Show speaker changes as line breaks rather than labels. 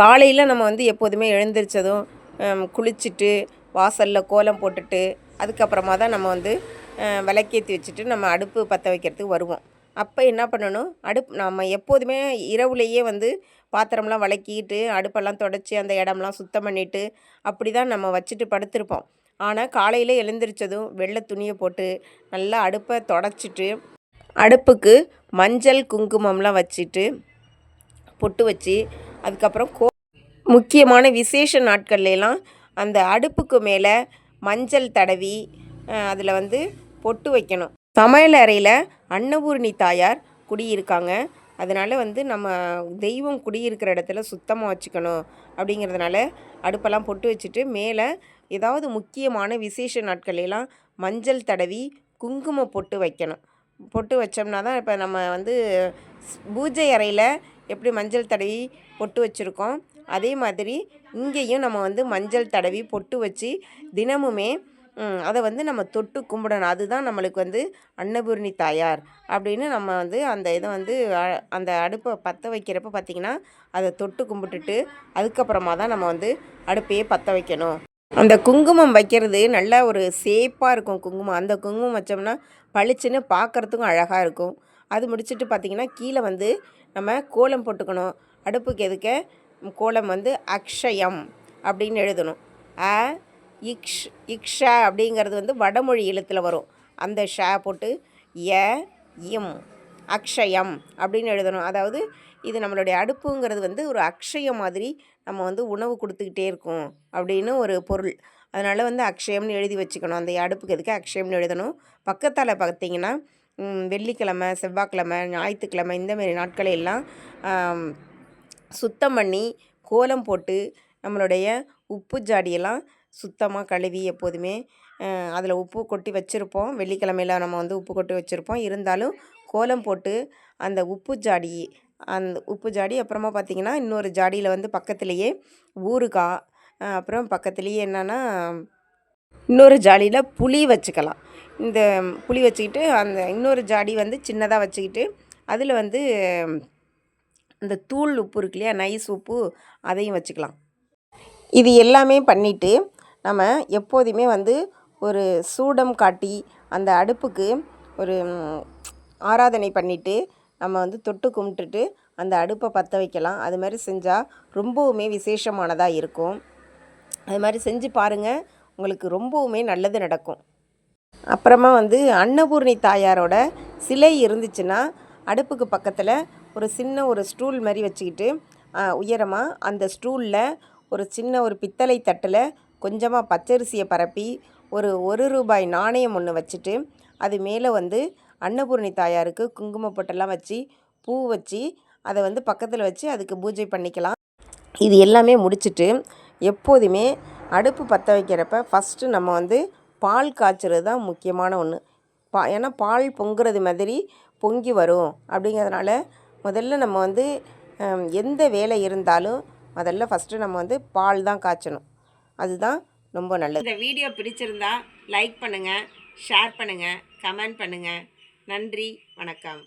காலையில் நம்ம வந்து எப்போதுமே எழுந்திரிச்சதும் குளிச்சுட்டு வாசலில் கோலம் போட்டுட்டு அதுக்கப்புறமா தான் நம்ம வந்து விளக்கேற்றி விளக்கேத்தி வச்சுட்டு நம்ம அடுப்பு பற்ற வைக்கிறதுக்கு வருவோம். அப்போ என்ன பண்ணணும்? அடுப்பு நம்ம எப்போதுமே இரவுலேயே வந்து பாத்திரம்லாம் விளக்கிட்டு அடுப்பெல்லாம் தொடச்சி அந்த இடம்லாம் சுத்தம் பண்ணிவிட்டு அப்படி தான் நம்ம வச்சுட்டு படுத்திருப்போம். ஆனால் காலையில் எழுந்திரிச்சதும் வெள்ளை துணியை போட்டு நல்லா அடுப்பை தொடச்சிட்டு அடுப்புக்கு மஞ்சள் குங்குமம்லாம் வச்சுட்டு பொட்டு வச்சு அதுக்கப்புறம் கோ முக்கியமான விசேஷ நாட்கள்லாம் அந்த அடுப்புக்கு மேலே மஞ்சள் தடவி அதில் வந்து பொட்டு வைக்கணும். சமையல் அறையில் அன்னபூரணி தாயார் குடியிருக்காங்க. அதனால் வந்து நம்ம தெய்வம் குடியிருக்கிற இடத்துல சுத்தமாக வச்சுக்கணும் அப்படிங்கிறதுனால அடுப்பெல்லாம் பொட்டு வச்சுட்டு மேலே ஏதாவது முக்கியமான விசேஷ நாட்களெல்லாம் மஞ்சள் தடவி குங்குமம் பொட்டு வைக்கணும். பொட்டு வச்சோம்னா தான் இப்போ நம்ம வந்து பூஜை அறையில் எப்படி மஞ்சள் தடவி பொட்டு வச்சுருக்கோம் அதே மாதிரி இங்கேயும் நம்ம வந்து மஞ்சள் தடவி பொட்டு வச்சு தினமுமே அதை வந்து நம்ம தொட்டு கும்பிடணும். அதுதான் நம்மளுக்கு வந்து அன்னபூரணி தாயார் அப்படின்னு நம்ம வந்து அந்த இதை வந்து அ- அந்த அடுப்பை பற்ற வைக்கிறப்ப பார்த்திங்கன்னா அதை தொட்டு கும்பிட்டுட்டு அதுக்கப்புறமா தான் நம்ம வந்து அடுப்பையே பற்ற வைக்கணும். அந்த குங்குமம் வைக்கிறது நல்ல ஒரு சேப்பாக இருக்கும் குங்குமம். அந்த குங்குமம் வச்சோம்னா பளிச்சுன்னு பார்க்குறதுக்கும் அழகாக இருக்கும். அது முடிச்சுட்டு பார்த்திங்கன்னா கீழே வந்து நம்ம கோலம் போட்டுக்கணும். அடுப்புக்கு எதுக்க? கோலம் வந்து அக்ஷயம் அப்படின்னு எழுதணும். அ இக்ஷ் இக்ஷா அப்படிங்கிறது வந்து வடமொழி எழுத்தில் வரும். அந்த ஷா போட்டு எ இம் அக்ஷயம் அப்படின்னு எழுதணும். அதாவது இது நம்மளுடைய அடுப்புங்கிறது வந்து ஒரு அக்ஷயம் மாதிரி நம்ம வந்து உணவு கொடுத்துக்கிட்டே இருக்கோம் அப்படின்னு ஒரு பொருள். அதனால் வந்து அக்ஷயம்னு எழுதி வச்சுக்கணும். அந்த அடுப்புக்கு எதுக்கு அக்ஷயம்னு எழுதணும்? பக்கத்தால் பார்த்தீங்கன்னா வெள்ளிக்கிழமை செவ்வாய்க்கிழமை ஞாயிற்றுக்கிழமை இந்தமாரி நாட்களை எல்லாம் சுத்தம் பண்ணி கோலம் போட்டு நம்மளுடைய உப்பு ஜாடியெல்லாம் சுத்தமாக கழுவி எப்போதுமே அதில் உப்பு கொட்டி வச்சுருப்போம். வெள்ளிக்கிழமையில் நம்ம வந்து உப்பு கொட்டி வச்சுருப்போம். இருந்தாலும் கோலம் போட்டு அந்த உப்பு ஜாடி அந்த உப்பு ஜாடி அப்புறமா பார்த்திங்கன்னா இன்னொரு ஜாடியில் வந்து பக்கத்துலேயே ஊறுகாய் அப்புறம் பக்கத்துலேயே என்னென்னா இன்னொரு ஜாடியில் புளி வச்சுக்கலாம். இந்த புளி வச்சுக்கிட்டு அந்த இன்னொரு ஜாடி வந்து சின்னதாக வச்சுக்கிட்டு அதில் வந்து இந்த தூள் உப்பு இருக்கு இல்லையா நைஸ் உப்பு அதையும் வச்சுக்கலாம். இது எல்லாமே பண்ணிவிட்டு நம்ம எப்போதுமே வந்து ஒரு சூடம் காட்டி அந்த அடுப்புக்கு ஒரு ஆராதனை பண்ணிவிட்டு நம்ம வந்து தொட்டு கும்பிட்டுட்டு அந்த அடுப்பை பற்ற வைக்கலாம். அது மாதிரி செஞ்சால் ரொம்பவுமே விசேஷமானதாக இருக்கும். அது மாதிரி செஞ்சு பாருங்கள் உங்களுக்கு ரொம்பவுமே நல்லது நடக்கும். அப்புறமா வந்து அன்னபூர்ணி தாயாரோட சிலை இருந்துச்சுன்னா அடுப்புக்கு பக்கத்தில் ஒரு சின்ன ஒரு ஸ்டூல் மாதிரி வச்சுக்கிட்டு உயரமாக அந்த ஸ்டூலில் ஒரு சின்ன ஒரு பித்தளை தட்டில் கொஞ்சமாக பச்சரிசியை பரப்பி ஒரு ஒரு ரூபாய் நாணயம் ஒன்று வச்சுட்டு அது மேலே வந்து அன்னபூர்ணி தாயாருக்கு குங்கும பொட்டெல்லாம் வச்சு பூ வச்சு அதை வந்து பக்கத்தில் வச்சு அதுக்கு பூஜை பண்ணிக்கலாம். இது எல்லாமே முடிச்சுட்டு எப்போதுமே அடுப்பு பற்ற வைக்கிறப்ப ஃபஸ்ட்டு நம்ம வந்து பால் காய்ச்சறது தான் முக்கியமான ஒன்று பா ஏன்னா பால் பொங்குறது மாதிரி பொங்கி வரும் அப்படிங்கிறதுனால முதல்ல நம்ம வந்து எந்த வேலை இருந்தாலும் முதல்ல ஃபஸ்ட்டு நம்ம வந்து பால் தான் காய்ச்சணும். அதுதான் ரொம்ப நல்லது. இந்த வீடியோ பிடிச்சிருந்தா லைக் பண்ணுங்கள் ஷேர் பண்ணுங்கள் கமெண்ட் பண்ணுங்கள் நன்றி வணக்கம்.